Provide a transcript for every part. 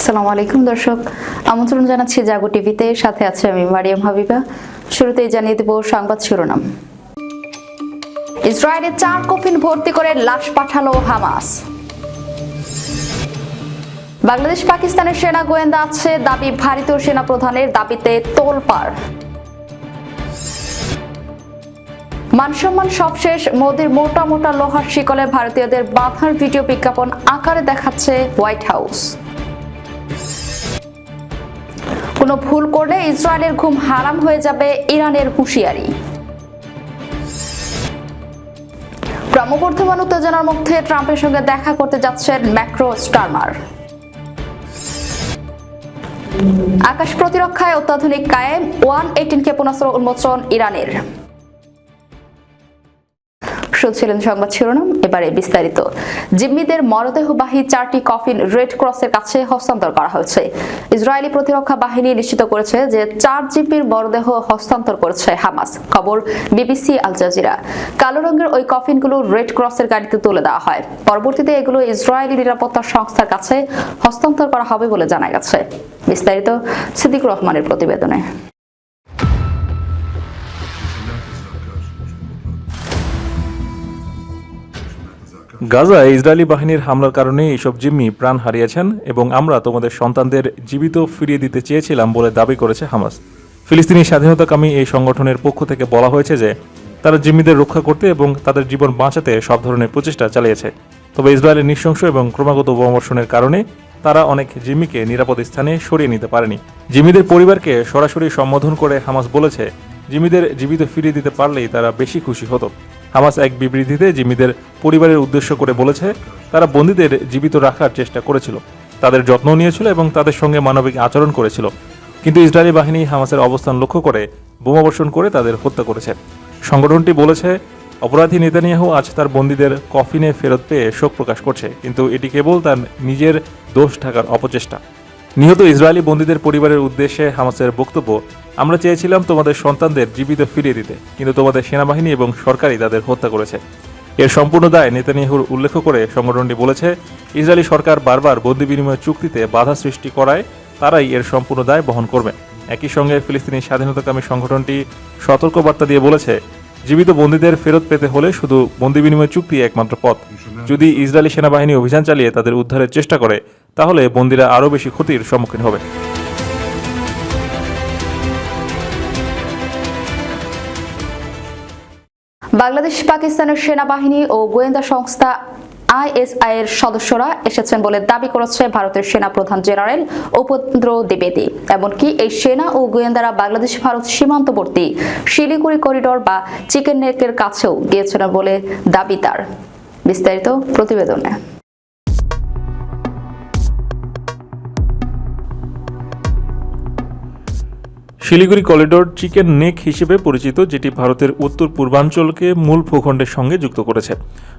আসসালামু আলাইকুম, দর্শক। আমন্ত্রণ জানাচ্ছি জাগো টিভিতে। সাথে আছে আমি মারিয়াম হাবিবা। শুরুতেই জানিয়ে দেব সংবাদ শিরোনাম। ইসরায়েলে চার কফিন ভর্তি করে লাশ পাঠালো হামাস। বাংলাদেশ পাকিস্তানের সেনা গোয়েন্দা আছে, দাবি ভারতীয় সেনা প্রধানের দাবিতে তোলপাড়। মানসম্মান সবশেষ মোদির মোটা মোটা লোহার শিকলে ভারতীয়দের বাধার ভিডিও বিজ্ঞাপন আকারে দেখাচ্ছে হোয়াইট হাউস। কোনো ভুল করলে ইসরায়েলের ঘুম হারাম হয়ে যাবে ইরানের হুঁশিয়ারি। ক্রমবর্ধমান উত্তেজনার মধ্যে ট্রাম্পের সঙ্গে দেখা করতে যাচ্ছেন ম্যাক্রো স্টার্মার। আকাশ প্রতিরক্ষায় অত্যাধুনিক কায়েম, ওয়ান এইটিন ক্ষেপণাস্ত্র উন্মোচন ইরানের। শুনছিলেন সংবাদ শিরোনাম, এবারে বিস্তারিত। জিম্মিদের মরদেহবাহী চারটি কফিন রেড ক্রসের কাছে হস্তান্তর করা হয়েছে। ইসরায়েলি প্রতিরক্ষা বাহিনী নিশ্চিত করেছে যে চার জিম্মির মরদেহ হস্তান্তর করেছে হামাস। খবর বিবিসি, আল জাজিরা। কালো রঙের ওই কফিনগুলো রেড ক্রসের গাড়িতে তুলে দেওয়া হয়। পরবর্তীতে এগুলো ইসরায়েলি নিরাপত্তা সংস্থার কাছে হস্তান্তর করা হবে বলে জানা গেছে। বিস্তারিত সিদ্দিক রহমানের প্রতিবেদনে। গাজায় ইসরায়েলি বাহিনীর হামলার কারণে এইসব জিম্মি প্রাণ হারিয়েছেন এবং আমরা তোমাদের সন্তানদের জীবিত ফিরিয়ে দিতে চেয়েছিলাম বলে দাবি করেছে হামাস। ফিলিস্তিনি স্বাধীনতাকামী এই সংগঠনের পক্ষ থেকে বলা হয়েছে যে, তারা জিম্মিদের রক্ষা করতে এবং তাদের জীবন বাঁচাতে সব ধরনের প্রচেষ্টা চালিয়েছে। তবে ইসরায়েলের নৃশংস এবং ক্রমাগত বোমাবর্ষণের কারণে তারা অনেক জিম্মিকে নিরাপদ স্থানে সরিয়ে নিতে পারেনি। জিম্মিদের পরিবারকে সরাসরি সম্বোধন করে হামাস বলেছে, জিম্মিদের জীবিত ফিরিয়ে দিতে পারলেই তারা বেশি খুশি হতো। হামাস এক বিবৃতিতে জিম্মিদের পরিবারের উদ্দেশ্য করে বলেছে, তারা বন্দীদের জীবিত রাখার চেষ্টা করেছিল। তাদের যত্ন নিয়েছিল এবং তাদের সঙ্গে মানবিক আচরণ করেছিল। কিন্তু ইসরায়েলি বাহিনী হামাসের অবস্থান লক্ষ্য করে বোমাবর্ষণ করে তাদের হত্যা করেছে। সংগঠনটি বলেছে, অপরাধী নেতানিয়াহু আজ তার বন্দীদের কফিনে ফেরত পেয়ে শোক প্রকাশ করছে, কিন্তু এটি কেবল তার নিজের দোষ ঢাকার অপচেষ্টা। নিহত ইসরায়েলি বন্দীদের পরিবারের উদ্দেশ্যে হামাসের বক্তব্য আমরা চেয়েছিলাম তোমাদের সন্তানদের জীবিত ফিরিয়ে দিতে, কিন্তু তোমাদের সেনাবাহিনী এবং সরকারই তাদের হত্যা করেছে। এর সম্পূর্ণ দায় নেতানিয়াহুর উল্লেখ করে সংগঠনটি বলেছে, ইসরায়েলি সরকার বারবার বন্দি বিনিময় চুক্তিতে বাধা সৃষ্টি করায় তারাই এর সম্পূর্ণ দায় বহন করবে। একই সঙ্গে ফিলিস্তিনি স্বাধীনতাকামী সংগঠনটি সতর্কবার্তা দিয়ে বলেছে, জীবিত বন্দীদের ফেরত পেতে হলে শুধু বন্দি বিনিময় চুক্তি একমাত্র পথ। যদি ইসরায়েলি সেনাবাহিনী অভিযান চালিয়ে তাদের উদ্ধারের চেষ্টা করে, তাহলে বন্দীরা আরও বেশি ক্ষতির সম্মুখীন হবে। বাংলাদেশ, পাকিস্তানের সেনাবাহিনী ও গোয়েন্দা সংস্থা আইএসআই এর সদস্যরা এসেছেন বলে দাবি করেছে ভারতের সেনা প্রধান জেনারেল উপেন্দ্র দ্বিবেদী। এমনকি এই সেনা ও গোয়েন্দারা বাংলাদেশ, ভারত সীমান্তবর্তী শিলিগুড়ি করিডোর বা চিকেন নেকের কাছেও গিয়েছিলেন বলে দাবি তার। বিস্তারিত প্রতিবেদনে। শিলিগুড়ি করিডোর চিকেন নেক হিসেবে পরিচিত, যেটি ভারতের উত্তর পূর্বাঞ্চলকে মূল ভূখণ্ডের সঙ্গে যুক্ত করেছে।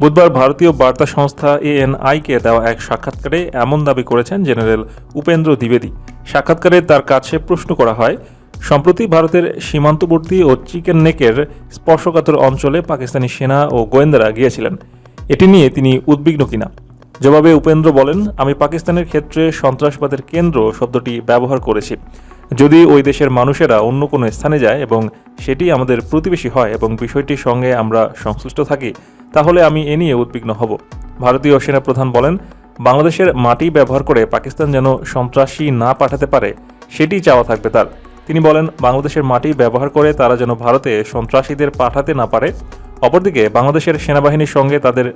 বুধবার ভারতীয় বার্তা সংস্থা এএনআইকে দেওয়া এক সাক্ষাৎকারে এমন দাবি করেছেন জেনারেল উপেন্দ্র দ্বিবেদী। সাক্ষাৎকারে তার কাছে প্রশ্ন করা হয়, সম্প্রতি ভারতের সীমান্তবর্তী ও চিকেন নেকের স্পর্শকাতর অঞ্চলে পাকিস্তানি সেনা ও গোয়েন্দারা গিয়েছিলেন। এটি নিয়ে তিনি উদ্বিগ্ন কিনা? জবাবে উপেন্দ্র বলেন, আমি পাকিস্তানের ক্ষেত্রে সন্ত্রাসবাদের কেন্দ্র শব্দটি ব্যবহার করেছি। যদি ওই দেশের মানুষেরা অন্য কোনো স্থানে যায় এবং সেটি আমাদের প্রতিবেশী হয় এবং বিষয়টির সঙ্গে আমরা সংশ্লিষ্ট থাকি, তাহলে আমি এ নিয়ে উদ্বিগ্ন হব। ভারতীয় সেনাপ্রধান বলেন, বাংলাদেশের মাটি ব্যবহার করে পাকিস্তান যেন সন্ত্রাসী না পাঠাতে পারে, সেটি চাওয়া থাকবে তার। তিনি বলেন, বাংলাদেশের মাটি ব্যবহার করে তারা যেন ভারতে সন্ত্রাসীদের পাঠাতে না পারে। অপরদিকে, বাংলাদেশের সেনাবাহিনীর সঙ্গে তাদের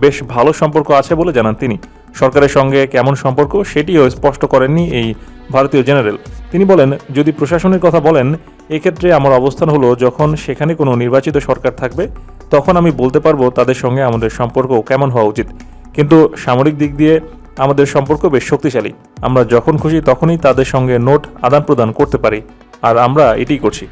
বেশ ভালো সম্পর্ক আছে বলে জানান তিনি। সরকারের সঙ্গে কেমন সম্পর্ক সেটিও স্পষ্ট করেননি এই ভারতীয় জেনারেল। তিনি বলেন, যদি প্রশাসনের কথা বলেন, এক্ষেত্রে আমার অবস্থান হলো যখন সেখানে কোনো নির্বাচিত সরকার থাকবে, তখন আমি বলতে পারব তাদের সঙ্গে আমাদের সম্পর্ক কেমন হওয়া উচিত। কিন্তু সামরিক দিক দিয়ে আমাদের সম্পর্ক বেশ শক্তিশালী। আমরা যখন খুশি তখনই তাদের সঙ্গে নোট আদান প্রদান করতে পারি। আর আমরা এটাই করছি।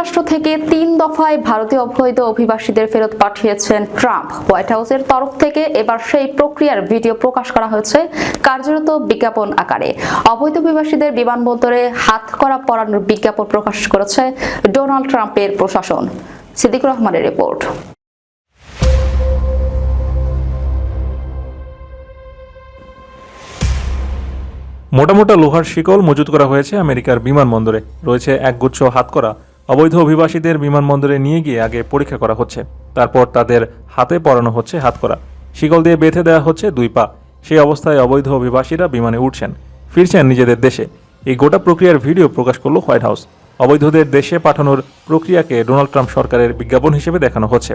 যুক্তরাষ্ট্র থেকে তিন দফায় ভারতে অবৈধ অভিবাসীদের ফেরত পাঠিয়েছেন ট্রাম্প। হোয়াইট হাউসের তরফ থেকে এবার সেই প্রক্রিয়ার ভিডিও প্রকাশ করা হয়েছে কার্যরত বিজ্ঞাপন আকারে। অবৈধ অভিবাসীদের বিমানবন্দরে হাত করা পড়ানোর বিজ্ঞাপন প্রকাশ করেছে ডোনাল্ড ট্রাম্পের প্রশাসন। সিদ্দিক রহমানের রিপোর্ট। মোটা মোটা লোহার শিকল মজুত করা হয়েছে আমেরিকার বিমানবন্দরে। রয়েছে একগুচ্ছ হাত করা অবৈধ অভিবাসীদের বিমানবন্দরে নিয়ে গিয়ে আগে পরীক্ষা করা হচ্ছে। তারপর তাদের হাতে পরানো হচ্ছে হাতকরা শিকল দিয়ে বেঁধে দেওয়া হচ্ছে দুই পা। সেই অবস্থায় অবৈধ অভিবাসীরা বিমানে উঠছেন, ফিরছেন নিজেদের দেশে। এই গোটা প্রক্রিয়ার ভিডিও প্রকাশ করল হোয়াইট হাউস। অবৈধদের দেশে পাঠানোর প্রক্রিয়াকে ডোনাল্ড ট্রাম্প সরকারের বিজ্ঞাপন হিসেবে দেখানো হচ্ছে।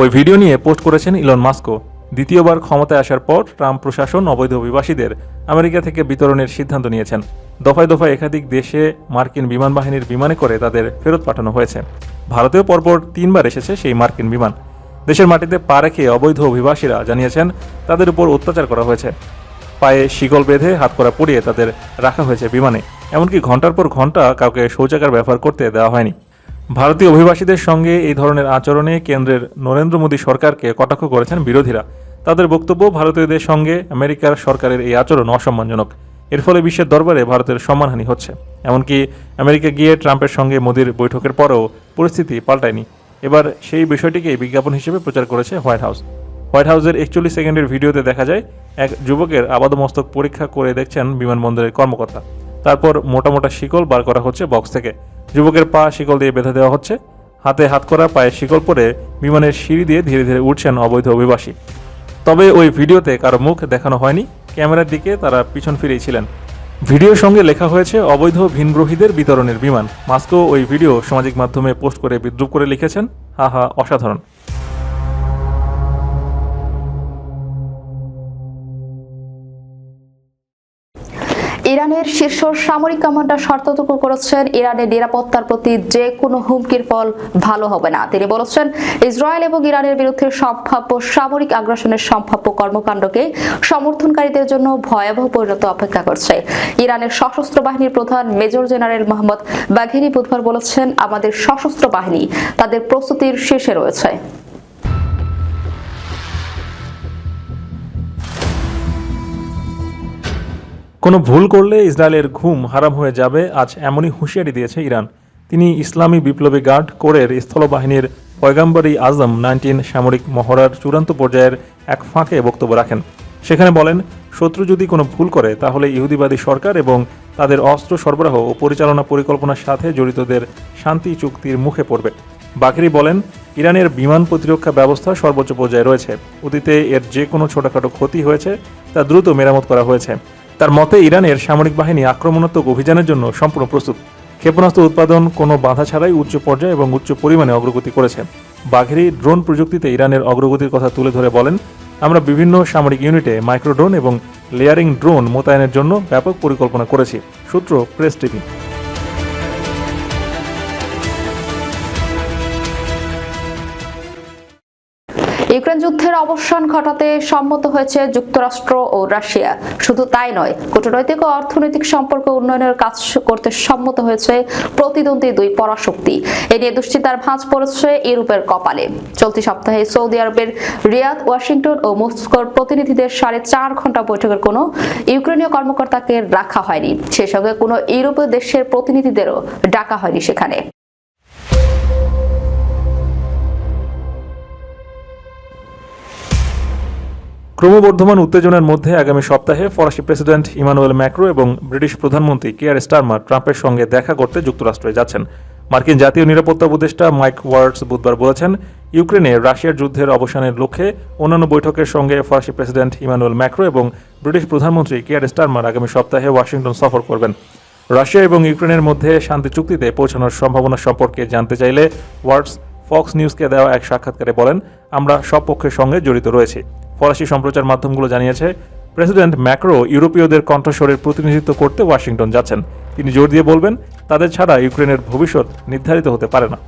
ওই ভিডিও নিয়ে পোস্ট করেছেন ইলন মাস্কো দ্বিতীয়বার ক্ষমতায় আসার পর ট্রাম্প প্রশাসন অবৈধ অভিবাসীদের আমেরিকা থেকে বিতরণের সিদ্ধান্ত নিয়েছেন। দফায় দফায় একাধিক দেশে মার্কিন বিমান বাহিনীর বিমানে করে তাদের ফেরত পাঠানো হয়েছে। ভারতেও পরপর তিনবার এসেছে সেই মার্কিন বিমান। দেশের মাটিতে পা রেখে অবৈধ অভিবাসীরা জানিয়েছেন, তাদের উপর অত্যাচার করা হয়েছে। পায়ে শিকল বেঁধে হাত করা পরিয়ে তাদের রাখা হয়েছে বিমানে। এমনকি ঘণ্টার পর ঘণ্টা কাউকে শৌচাগার ব্যবহার করতে দেওয়া হয়নি। ভারতীয় অভিবাসীদের সঙ্গে এই ধরনের আচরণে কেন্দ্রের নরেন্দ্র মোদী সরকারকে কটাক্ষ করেছেন বিরোধীরা। তাদের বক্তব্য, ভারতীয়দের সঙ্গে আমেরিকার সরকারের এই আচরণ অসম্মানজনক। এর ফলে বিশ্বের দরবারে ভারতের সম্মানহানি হচ্ছে। এমনকি আমেরিকা গিয়ে ট্রাম্পের সঙ্গে মোদির বৈঠকের পরেও পরিস্থিতি পাল্টায়নি। এবার সেই বিষয়টিকে বিজ্ঞাপন হিসেবে প্রচার করেছে হোয়াইট হাউস। হোয়াইট হাউসের একচল্লিশ সেকেন্ডের ভিডিওতে দেখা যায়, এক যুবকের আবাদমস্তক পরীক্ষা করে দেখছেন বিমানবন্দরের কর্মকর্তা। তারপর মোটা মোটা শিকল বার করা হচ্ছে বক্স থেকে। যুবকের পা শিকল দিয়ে বেঁধে দেওয়া হচ্ছে। হাতে হাত করা পায়ে শিকল পরে বিমানের সিঁড়ি দিয়ে ধীরে ধীরে উঠছেন অবৈধ অভিবাসী। তবে ওই ভিডিওতে কারও মুখ দেখানো হয়নি। ক্যামেরার দিকে তারা পিছন ফিরেই ছিলেন। ভিডিওর সঙ্গে লেখা হয়েছে, অবৈধ ভিনগ্রহীদের বিতরণের বিমান। মাস্কো ওই ভিডিও সামাজিক মাধ্যমে পোস্ট করে বিদ্রুপ করে লিখেছেন। হা হা অসাধারণ। ইরানের শীর্ষ সামরিক কমান্ডার সতর্ক করেছেন, ইরানের নিরাপত্তার প্রতি যে কোনো হুমকির ফল ভালো হবে না। তিনি বলেছেন, ইসরায়েল এবং ইরানের বিরুদ্ধে সম্ভাব্য সামরিক আগ্রাসনের সম্ভাব্য কর্মকাণ্ডকে সমর্থনকারীদের জন্য ভয়াবহ পরিণত অপেক্ষা করছে। ইরানের সশস্ত্র বাহিনীর প্রধান মেজর জেনারেল মোহাম্মদ বাঘেরি বুধবার বলেছেন, আমাদের সশস্ত্র বাহিনী তাদের প্রস্তুতির শীর্ষে রয়েছে। কোনো ভুল করলে ইসরায়েলের ঘুম হারাম হয়ে যাবে, আজ এমনই হুঁশিয়ারি দিয়েছে ইরান। তিনি ইসলামী বিপ্লবী গার্ড কোরের স্থলবাহিনীর পয়গাম্বরী আজম নাইনটিন সামরিক মহড়ার চূড়ান্ত পর্যায়ের এক ফাঁকে বক্তব্য রাখেন। সেখানে বলেন, শত্রু যদি কোনো ভুল করে, তাহলে ইহুদিবাদী সরকার এবং তাদের অস্ত্র সরবরাহ ও পরিচালনা পরিকল্পনার সাথে জড়িতদের শান্তি চুক্তির মুখে পড়বে। বাকেরি বলেন, ইরানের বিমান প্রতিরক্ষা ব্যবস্থা সর্বোচ্চ পর্যায়ে রয়েছে। অতীতে এর যে কোনো ছোটখাটো ক্ষতি হয়েছে, তা দ্রুত মেরামত করা হয়েছে। তার মতে ইরানের সামরিক বাহিনী আক্রমণাত্মক অভিযানের জন্য সম্পূর্ণ প্রস্তুত। ক্ষেপণাস্ত্র উৎপাদন কোনো বাধা ছাড়াই উচ্চ পর্যায়ে এবং উচ্চ পরিমাণে অগ্রগতি করেছে বাঘেরি ড্রোন প্রযুক্তিতে ইরানের অগ্রগতির কথা তুলে ধরে বলেন, আমরা বিভিন্ন সামরিক ইউনিটে মাইক্রো ড্রোন এবং লেয়ারিং ড্রোন মোতায়েনের জন্য ব্যাপক পরিকল্পনা করেছি সূত্র প্রেস টিভি ইউক্রেন যুদ্ধের অবসান ঘটাতে সম্মত হয়েছে যুক্তরাষ্ট্র ও রাশিয়া। শুধু তাই নয়, কূটনৈতিক ও অর্থনৈতিক সম্পর্ক উন্নয়নের কাজ করতে সম্মত হয়েছে প্রতিদ্বন্দ্বী দুই পরাশক্তি। এ নিয়ে দুশ্চিন্তার ভাঁজ পড়েছে ইউরোপের কপালে। চলতি সপ্তাহে সৌদি আরবের রিয়াদ, ওয়াশিংটন ও মস্কোর প্রতিনিধিদের সাড়ে চার ঘণ্টা বৈঠকের কোনো ইউক্রেনীয় কর্মকর্তাকে রাখা হয়নি। সে সঙ্গে কোনো ইউরোপীয় দেশের প্রতিনিধিদেরও ডাকা হয়নি সেখানে। ক্রমবর্ধমান উত্তেজনার মধ্যে আগামী সপ্তাহে ফরাসি প্রেসিডেন্ট ইমানুয়েল ম্যাক্রো এবং ব্রিটিশ প্রধানমন্ত্রী কেয়ার স্টারমার ট্রাম্পের সঙ্গে দেখা করতে যুক্তরাষ্ট্রে যাচ্ছেন। মার্কিন জাতীয় নিরাপত্তা উপদেষ্টা মাইক ওয়ার্ডস বুধবার বলেছেন, ইউক্রেনে রাশিয়ার যুদ্ধের অবসানের লক্ষ্যে অন্যান্য বৈঠকের সঙ্গে ফরাসি প্রেসিডেন্ট ইমানুয়েল ম্যাক্রো এবং ব্রিটিশ প্রধানমন্ত্রী কেয়ার স্টারমার আগামী সপ্তাহে ওয়াশিংটন সফর করবেন। রাশিয়া এবং ইউক্রেনের মধ্যে শান্তি চুক্তিতে পৌঁছানোর সম্ভাবনা সম্পর্কে জানতে চাইলে ওয়ার্ডস ফক্স নিউজকে দেওয়া এক সাক্ষাৎকারে বলেন, আমরা সব পক্ষের সঙ্গে জড়িত রয়েছি। ফরাসি সম্প্রচার মাধ্যমগুলো জানিয়েছে, প্রেসিডেন্ট ম্যাক্রো ইউরোপীয়দের কণ্ঠস্বরের প্রতিনিধিত্ব করতে ওয়াশিংটন যাচ্ছেন। তিনি জোর দিয়ে বলবেন, তাদের ছাড়া ইউক্রেনের ভবিষ্যৎ নির্ধারিত হতে পারে না।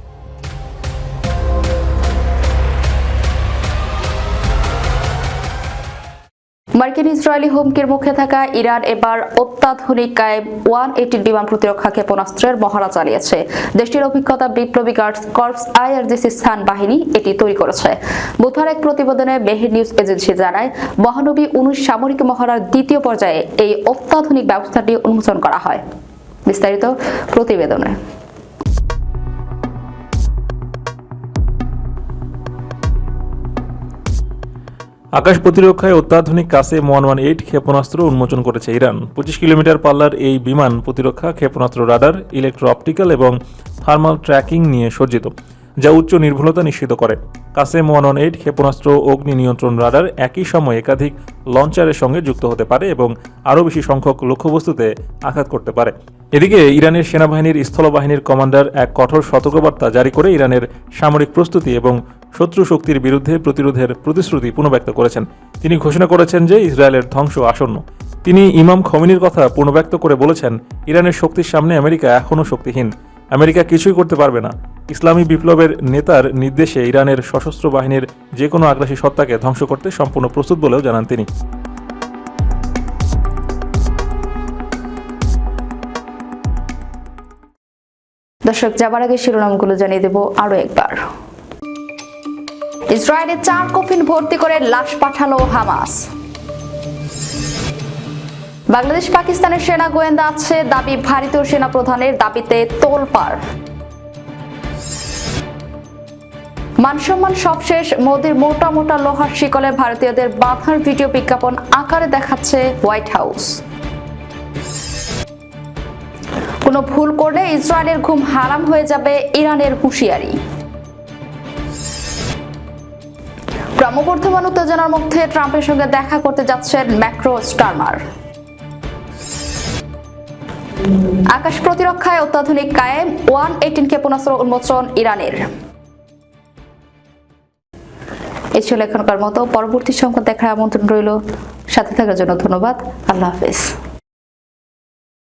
মার্কিন ইসরায়েলি হুমকির মুখে থাকা ইরান এবার অত্যাধুনিক কায়েব ওয়ান এইটি বিমান প্রতিরক্ষা ক্ষেপণাস্ত্রের মহড়া চালিয়েছে। দেশটির অভিজ্ঞতা বিপ্লবী গার্ডস কর্পস আইআরজিসি স্থান বাহিনী এটি তৈরি করেছে। বুধবার এক প্রতিবেদনে মেহের নিউজ এজেন্সি জানায়, মহানবী উনিশ সামরিক মহড়ার দ্বিতীয় পর্যায়ে এই অত্যাধুনিক ব্যবস্থাটি উন্মোচন করা হয়। বিস্তারিত প্রতিবেদনে। আকাশ প্রতিরক্ষায় অত্যাধুনিক কাসে ওয়ান ওয়ান এইট ক্ষেপণাস্ত্র উন্মোচন করেছে ইরান। পঁচিশ কিলোমিটার পাল্লার এই বিমান প্রতিরক্ষা, ক্ষেপণাস্ত্র রাডার ইলেকট্রো অপটিক্যাল এবং থার্মাল ট্র্যাকিং নিয়ে সজ্জিত, যা উচ্চ নির্ভুলতা নিশ্চিত করে। কাসেম ওয়ান ওয়ান এইট ক্ষেপণাস্ত্র অগ্নি নিয়ন্ত্রণ রাডার একই সময়ে একাধিক লঞ্চারের সঙ্গে যুক্ত হতে পারে এবং আরও বেশি সংখ্যক লক্ষ্যবস্তুতে আঘাত করতে পারে। এদিকে ইরানের সেনাবাহিনীর স্থলবাহিনীর কমান্ডার এক কঠোর সতর্কবার্তা জারি করে ইরানের সামরিক প্রস্তুতি এবং শত্রু শক্তির বিরুদ্ধে প্রতিরোধের প্রতিশ্রুতি পুনর্ব্যক্ত করেছেন। তিনি ঘোষণা করেছেন যে ইসরায়েলের ধ্বংস আসন্ন। তিনি ইমাম খমিনির কথা পুনর্ব্যক্ত করে বলেছেন, ইরানের শক্তির সামনে আমেরিকা এখনও শক্তিহীন। আমেরিকা কিছুই করতে পারবে না। ইসলামী বিপ্লবের নেতার নির্দেশে ইরানের সশস্ত্র বাহিনীর যে কোনো আগ্রাসী সত্তাকে ধ্বংস করতে সম্পূর্ণ প্রস্তুত বলেও জানান তিনি। দর্শক, যাবার আগে শিরোনামগুলো জানিয়ে দেব আরও একবার। ইসরায়েলে চার কফিন ভর্তি করে লাশ পাঠালো হামাস। বাংলাদেশ পাকিস্তানের সেনা গোয়েন্দা আছে, দাবি ভারতীয় সেনা প্রধানের দাবিতে তোলপাড়। মানসম্মান সব শেষ, মোদির মোটা মোটা লোহার শিকলে ভারতীয়দের বাধার ভিডিও বিজ্ঞাপন আকারে দেখাচ্ছে হোয়াইট হাউস। কোনো ভুল করলে ইসরায়েলের ঘুম হারাম হয়ে যাবে ইরানের হুঁশিয়ারি। ক্রমবর্ধমান উত্তেজনার মধ্যে ট্রাম্পের সঙ্গে দেখা করতে যাচ্ছেন ম্যাক্রো স্টারমার। আকাশ প্রতিরক্ষায় অত্যাধুনিক কায়েম, ওয়ান এইটিন ক্ষেপণাস্ত্র উন্মোচন ইরানের। এই ছিল এখনকার মতো। পরবর্তী সংবাদ দেখার আমন্ত্রণ রইল। সাথে থাকার জন্য ধন্যবাদ। আল্লাহ হাফেজ।